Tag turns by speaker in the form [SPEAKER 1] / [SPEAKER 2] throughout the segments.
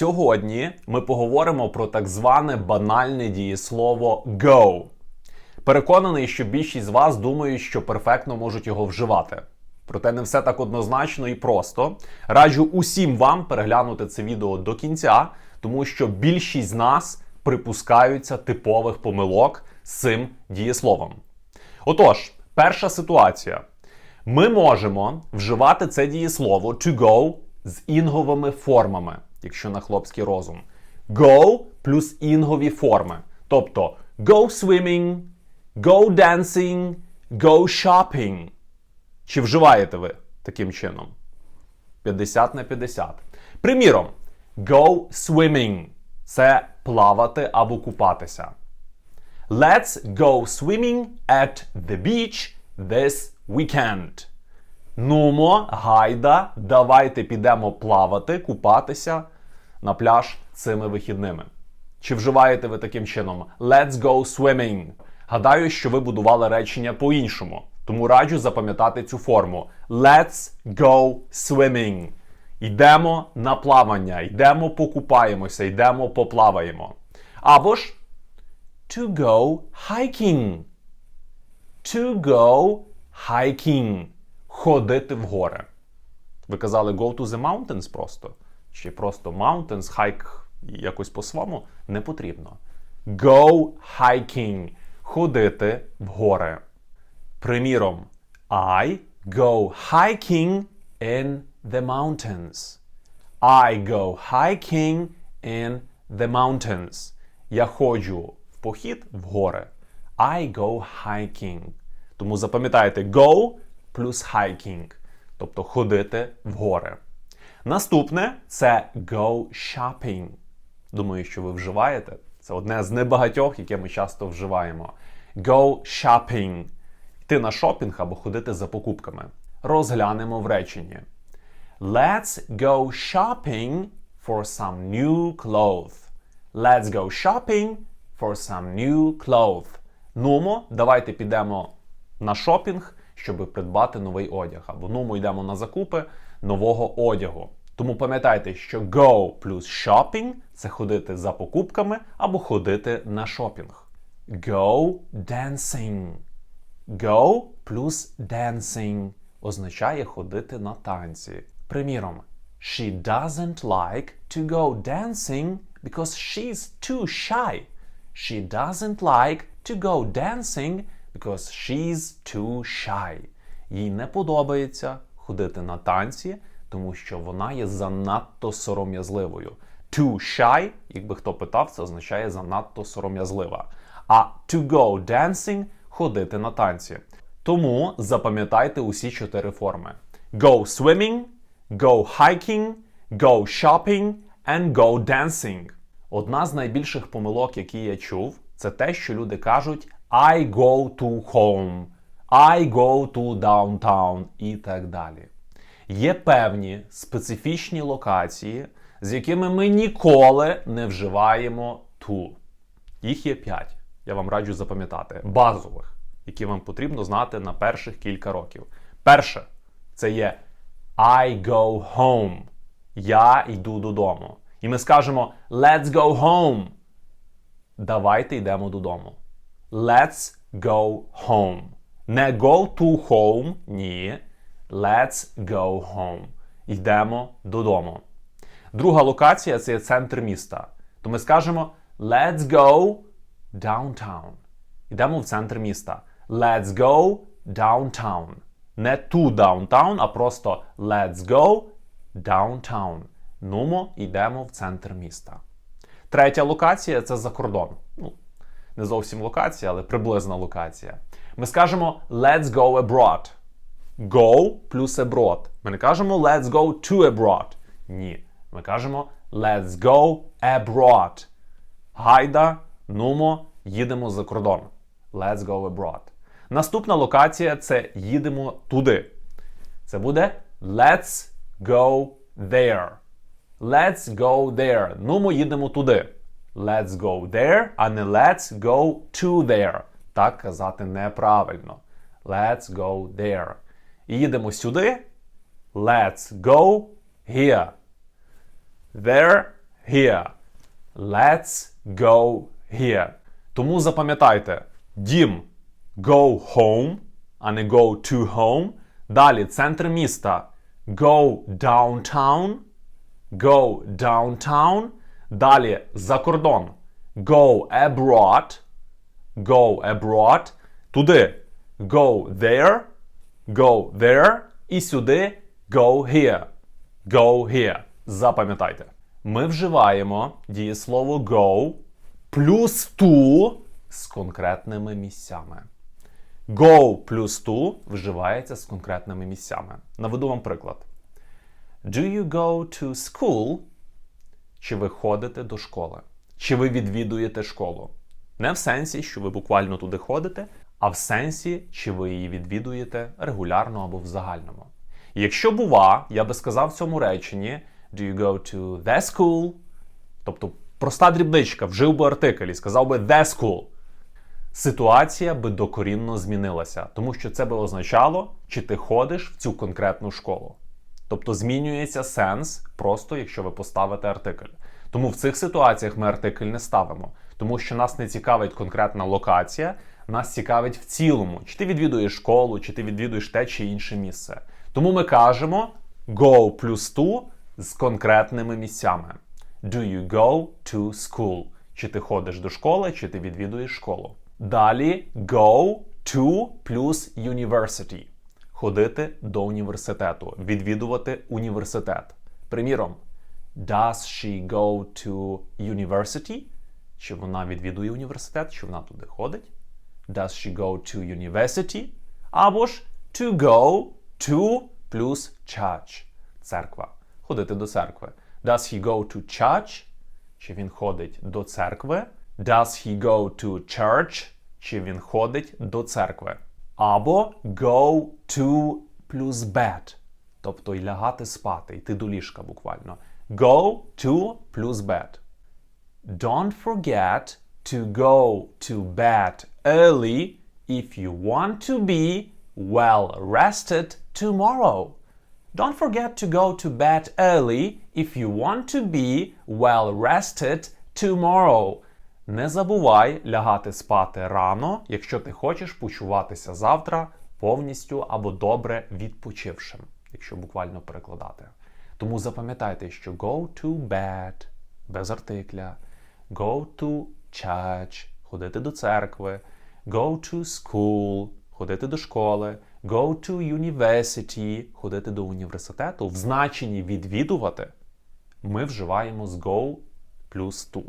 [SPEAKER 1] Сьогодні ми поговоримо про так зване банальне дієслово go. Переконаний, що більшість з вас думають, що перфектно можуть його вживати. Проте не все так однозначно і просто. Раджу усім вам переглянути це відео до кінця, тому що більшість з нас припускаються типових помилок з цим дієсловом. Отож, перша ситуація. Ми можемо вживати це дієслово to go з інговими формами, якщо на хлопський розум. Go плюс інгові форми. Тобто go swimming, go dancing, go shopping. Чи вживаєте ви таким чином? 50 на 50. Приміром, go swimming це плавати або купатися. Let's go swimming at the beach this weekend. Нумо, гайда, давайте підемо плавати, купатися на пляж цими вихідними. Чи вживаєте ви таким чином Let's go swimming? Гадаю, що ви будували речення по-іншому. Тому раджу запам'ятати цю форму. Let's go swimming. Йдемо на плавання, йдемо покупаємося, йдемо поплаваємо. Або ж to go hiking. To go hiking. Ходити в гори. Ви казали go to the mountains просто. Чи просто mountains, hike якось по-своєму не потрібно. Go hiking. Ходити в гори. Приміром, I go hiking in the mountains. I go hiking in the mountains. Я ходжу в похід в гори. I go hiking. Тому запам'ятайте go плюс hiking. Тобто ходити в гори. Наступне це go shopping. Думаю, що ви вживаєте. Це одне з небагатьох, яке ми часто вживаємо. Go shopping. Йти на шопінг або ходити за покупками. Розглянемо в реченні. Let's go shopping for some new clothes. Let's go shopping for some new clothes. Нумо, давайте підемо на шопінг, щоб придбати новий одяг. Або нумо йдемо на закупи нового одягу. Тому пам'ятайте, що go плюс shopping – це ходити за покупками або ходити на шопінг. Go dancing. Go плюс dancing означає ходити на танці. Приміром, She doesn't like to go dancing because she's too shy. She doesn't like to go dancing because she's too shy. Їй не подобається ходити на танці, тому що вона є занадто сором'язливою. Too shy, якби хто питав, це означає занадто сором'язлива. А to go dancing ходити на танці. Тому запам'ятайте усі чотири форми: go swimming, go hiking, go shopping and go dancing. Одна з найбільших помилок, які я чув, це те, що люди кажуть I go to home, I go to downtown і так далі. Є певні специфічні локації, з якими ми ніколи не вживаємо to. Їх є п'ять. Я вам раджу запам'ятати базових, які вам потрібно знати на перших кілька років. Перше, це є I go home. Я йду додому. І ми скажемо Let's go home. Давайте йдемо додому. Let's go home. Не go to home. Ні. Let's go home. Йдемо додому. Друга локація це центр міста. То ми скажемо Let's go downtown. Йдемо в центр міста. Let's go downtown. Не to downtown, а просто let's go downtown. Нумо йдемо в центр міста. Третя локація це за кордон. Ну, не зовсім локація, але приблизна локація. Ми скажемо let's go abroad. Go плюс abroad. Ми не кажемо let's go to abroad. Ні. Ми кажемо let's go abroad. Гайда, нумо, їдемо за кордон. Let's go abroad. Наступна локація це їдемо туди. Це буде let's go there. Let's go there. Ну, ми їдемо туди. Let's go there, а не let's go to there. Так казати неправильно. Let's go there. І їдемо сюди. Let's go here. There, here. Let's go here. Тому запам'ятайте, дім go home, а не go to home. Далі центр міста go downtown. Go downtown. Далі за кордон. Go abroad. Go abroad. Туди go there. Go there. І сюди go here. Go here. Запам'ятайте. Ми вживаємо дієслово go плюс to з конкретними місцями. Go плюс to вживається з конкретними місцями. Наведу вам приклад. Do you go to school? Чи ви ходите до школи? Чи ви відвідуєте школу? Не в сенсі, що ви буквально туди ходите, а в сенсі, чи ви її відвідуєте регулярно або в загальному. Якщо бува, я би сказав в цьому реченні Do you go to the school? Тобто проста дрібничка, вжив би артикль і сказав би the school. Ситуація би докорінно змінилася, тому що це би означало, чи ти ходиш в цю конкретну школу. Тобто змінюється сенс, просто якщо ви поставите артикль. Тому в цих ситуаціях ми артикль не ставимо, тому що нас не цікавить конкретна локація, нас цікавить в цілому, чи ти відвідуєш школу, чи ти відвідуєш те чи інше місце. Тому ми кажемо go плюс to з конкретними місцями. Do you go to school? Чи ти ходиш до школи, чи ти відвідуєш школу. Далі go to плюс university. Ходити до університету, відвідувати університет. Приміром, Does she go to university? Чи вона відвідує університет, чи вона туди ходить? Does she go to university? Або ж to go to плюс church. Церква. Ходити до церкви. Does he go to church? Чи він ходить до церкви? Does he go to church? Чи він ходить до церкви? Або go to плюс bed. Тобто й лягати спати, йти до ліжка буквально. Go to плюс bed. Don't forget to go to bed early if you want to be well rested tomorrow. Don't forget to go to bed early if you want to be well rested tomorrow. Не забувай лягати спати рано, якщо ти хочеш почуватися завтра повністю або добре відпочившим, якщо буквально перекладати. Тому запам'ятайте, що go to bed без артикля, go to church ходити до церкви, go to school ходити до школи, go to university ходити до університету. В значенні відвідувати ми вживаємо з go плюс to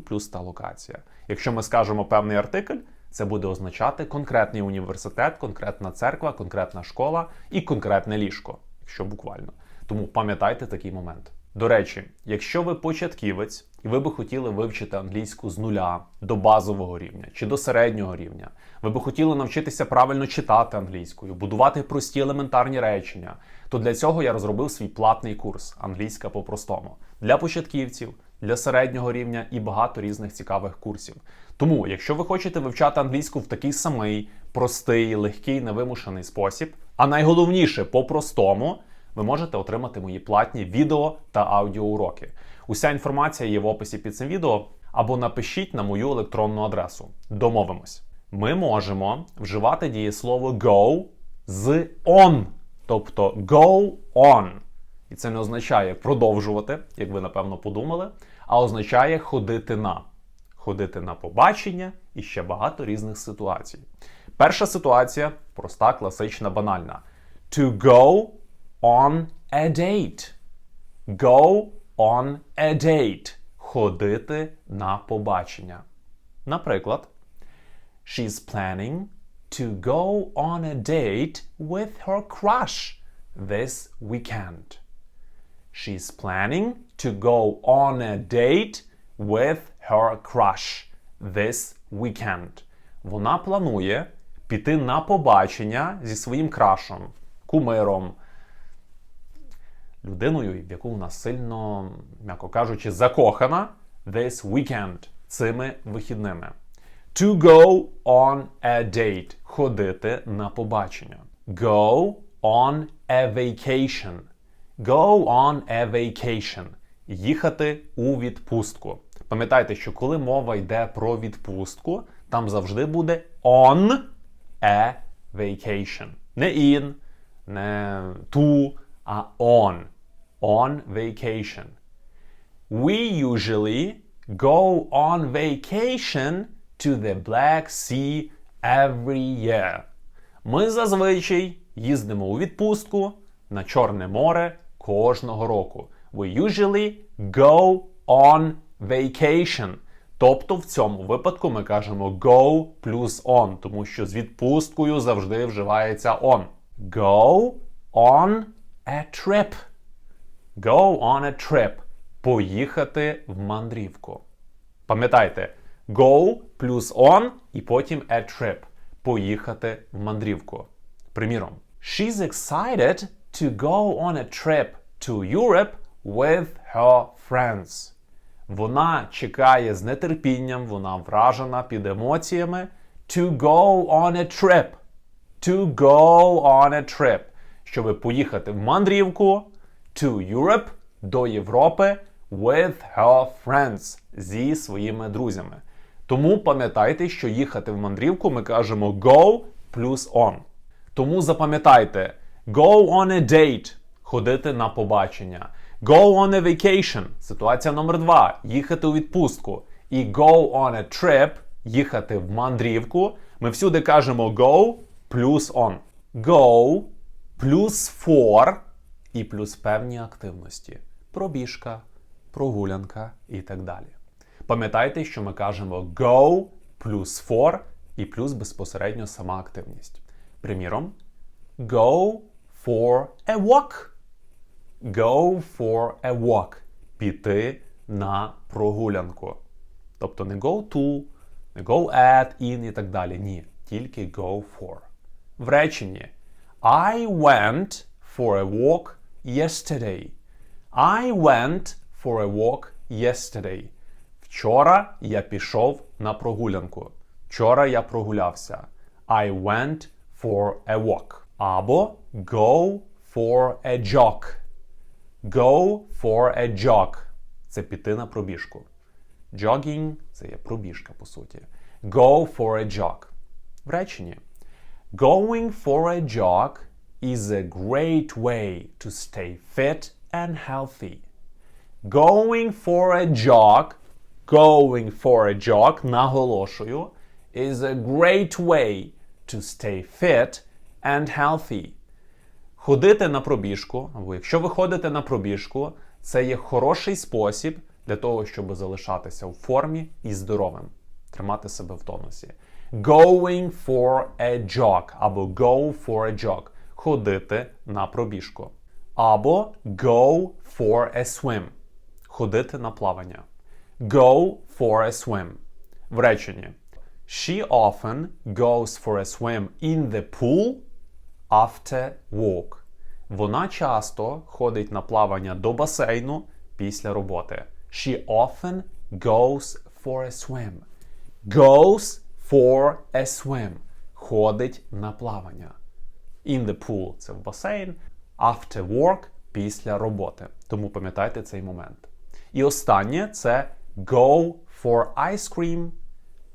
[SPEAKER 1] і плюс та локація. Якщо ми скажемо певний артикль, це буде означати конкретний університет, конкретна церква, конкретна школа і конкретне ліжко, якщо буквально. Тому пам'ятайте такий момент. До речі, якщо ви початківець і ви би хотіли вивчити англійську з нуля до базового рівня чи до середнього рівня, ви би хотіли навчитися правильно читати англійською, будувати прості елементарні речення, то для цього я розробив свій платний курс Англійська по-простому для початківців, для середнього рівня і багато різних цікавих курсів. Тому, якщо ви хочете вивчати англійську в такий самий простий, легкий, невимушений спосіб, а найголовніше по-простому ви можете отримати мої платні відео та аудіоуроки. Уся інформація є в описі під цим відео або напишіть на мою електронну адресу. Домовимось. Ми можемо вживати дієслово go з on, тобто go on. І це не означає продовжувати, як ви напевно подумали, а означає ходити на. Ходити на побачення і ще багато різних ситуацій. Перша ситуація проста, класична, банальна. To go on a date. Go on a date. Ходити на побачення. Наприклад, She's planning to go on a date with her crush this weekend. She's planning to go on a date with her crush this weekend. Вона планує піти на побачення зі своїм крашем, кумиром, людиною, в яку вона сильно, м'яко кажучи, закохана this weekend цими вихідними. To go on a date. Ходити на побачення. Go on a vacation. Go on a vacation. їхати у відпустку. Пам'ятайте, що коли мова йде про відпустку, там завжди буде on a vacation. Не in, не to, а on. On vacation. We usually go on vacation to the Black Sea every year. Ми зазвичай їздимо у відпустку на Чорне море кожного року. We usually go on vacation. Тобто в цьому випадку ми кажемо go плюс on, тому що з відпусткою завжди вживається on. Go on a trip. Go on a trip. Поїхати в мандрівку. Пам'ятайте, go плюс on і потім a trip. Поїхати в мандрівку. Приміром, She's excited to go on a trip to Europe with her friends. Вона чекає з нетерпінням, вона вражена під емоціями. To go on a trip. To go on a trip. Щоб поїхати в мандрівку to Europe до Європи with her friends зі своїми друзями. Тому пам'ятайте, що їхати в мандрівку ми кажемо go плюс on. Тому запам'ятайте go on a date ходити на побачення. Go on a vacation ситуація номер два їхати у відпустку. І go on a trip їхати в мандрівку. Ми всюди кажемо go плюс on. Go плюс for і плюс певні активності. Пробіжка, прогулянка і так далі. Пам'ятайте, що ми кажемо go плюс for і плюс безпосередньо сама активність. Приміром, go for a walk. Go for a walk. Піти на прогулянку. Тобто не go to, не go at, in і так далі. Ні. Тільки go for. В реченні I went for a walk yesterday. I went for a walk yesterday. Вчора я пішов на прогулянку. Вчора я прогулявся. I went for a walk. Або go for a jog. Go for a jog. Це піти на пробіжку. Jogging – це є пробіжка, по суті. Go for a jog. В реченні. Going for a jog is a great way to stay fit and healthy. Going for a jog, going for a jog, наголошую, is a great way to stay fit and healthy. Ходити на пробіжку, або якщо ви ходите на пробіжку, це є хороший спосіб для того, щоб залишатися в формі і здоровим, тримати себе в тонусі. Going for a jog або go for a jog. Ходити на пробіжку. Або go for a swim. Ходити на плавання. Go for a swim. В реченні. She often goes for a swim in the pool after work. Вона часто ходить на плавання до басейну після роботи. She often goes for a swim. Goes for a swim. Ходить на плавання. In the pool це в басейн. After work після роботи. Тому пам'ятайте цей момент. І останнє це go for ice cream.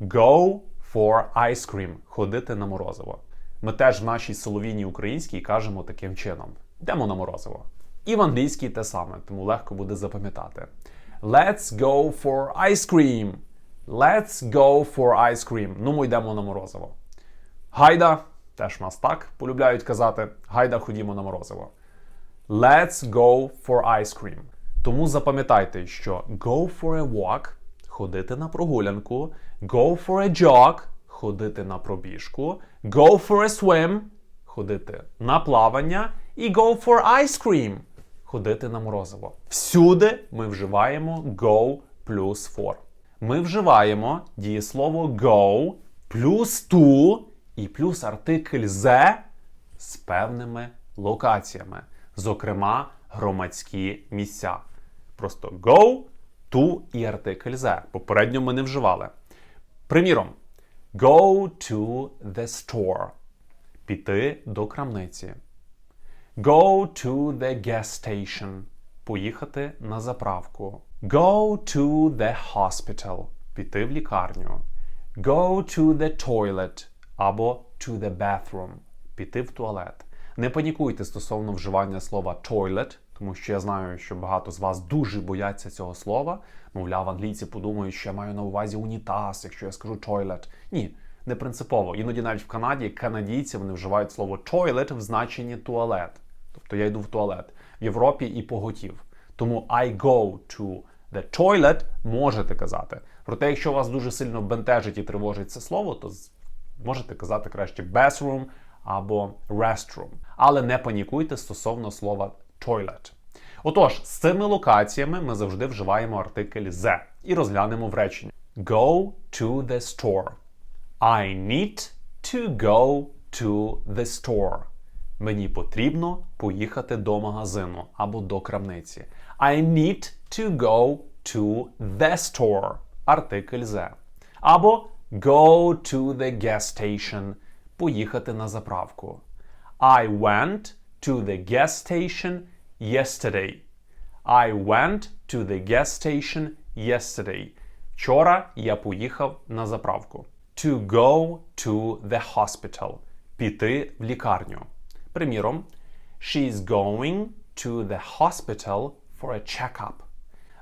[SPEAKER 1] Go for ice cream. Ходити на морозиво. Ми теж в нашій соловійній українській кажемо таким чином: йдемо на морозиво. І в англійській те саме, тому легко буде запам'ятати. Let's go for ice cream. Let's go for ice cream. Ну, ми йдемо на морозиво. Гайда, теж нас так полюбляють казати. Гайда, ходімо на морозиво. Let's go for ice cream. Тому запам'ятайте, що go for a walk ходити на прогулянку, go for a jog ходити на пробіжку, go for a swim ходити на плавання і go for ice cream ходити на морозиво. Всюди ми вживаємо go плюс for. Ми вживаємо дієслово go плюс to і плюс артикль the з певними локаціями, зокрема громадські місця. Просто go, to і артикль the. Попередньо ми не вживали. Приміром, go to the store. Піти до крамниці. Go to the gas station. поїхати на заправку. Go to the hospital піти в лікарню. Go to the toilet або to the bathroom піти в туалет. Не панікуйте стосовно вживання слова toilet, тому що я знаю, що багато з вас дуже бояться цього слова. Мовляв, англійці подумають, що я маю на увазі унітаз, якщо я скажу toilet. Ні, не принципово. Іноді навіть в Канаді канадійці вони вживають слово toilet в значенні туалет. Тобто я йду в туалет. В Європі і поготів. Тому I go to the toilet можете казати. Проте, якщо вас дуже сильно бентежить і тривожить це слово, то можете казати краще bathroom або restroom. Але не панікуйте стосовно слова toilet. Отож, з цими локаціями ми завжди вживаємо артикль the і розглянемо в реченні. Go to the store. I need to go to the store. Мені потрібно поїхати до магазину або до крамниці. I need to go to the store. Артикль the. Або go to the gas station. Поїхати на заправку. I went to the gas station yesterday. I went to the gas station yesterday. Вчора я поїхав на заправку. To go to the hospital. Піти в лікарню. Приміром, she is going to the hospital for a checkup.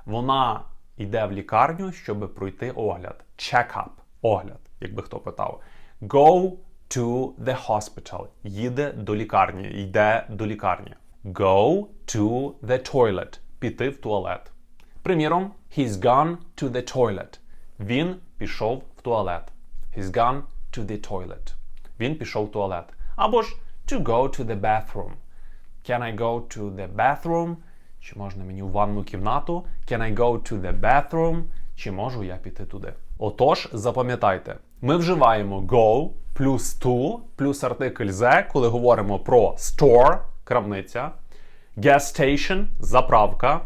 [SPEAKER 1] Вона йде в лікарню, щоб пройти огляд. Check-up. Огляд, якби хто питав. Go to the hospital. Їде до лікарні. Йде до лікарні. Go to the toilet. Піти в туалет. Приміром, he's gone to the toilet. Він пішов в туалет. He's gone to the toilet. Він пішов в туалет. Або ж to go to the bathroom. Can I go to the bathroom? Чи можна мені в ванну кімнату? Can I go to the bathroom? Чи можу я піти туди? Отож, запам'ятайте, ми вживаємо go плюс to плюс артикль the, коли говоримо про store, крамниця, gas station, заправка,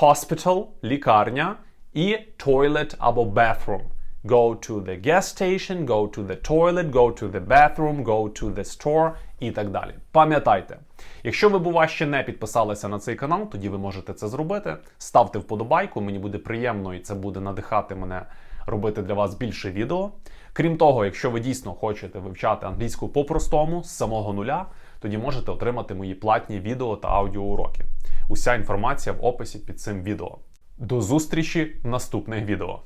[SPEAKER 1] hospital, лікарня і toilet або bathroom. Go to the gas station, go to the toilet, go to the bathroom, go to the store і так далі. Пам'ятайте, якщо ви, бува, ще не підписалися на цей канал, тоді ви можете це зробити. Ставте вподобайку, мені буде приємно і це буде надихати мене робити для вас більше відео. Крім того, якщо ви дійсно хочете вивчати англійську по-простому з самого нуля, тоді можете отримати мої платні відео та аудіоуроки. Уся інформація в описі під цим відео. До зустрічі в наступних відео.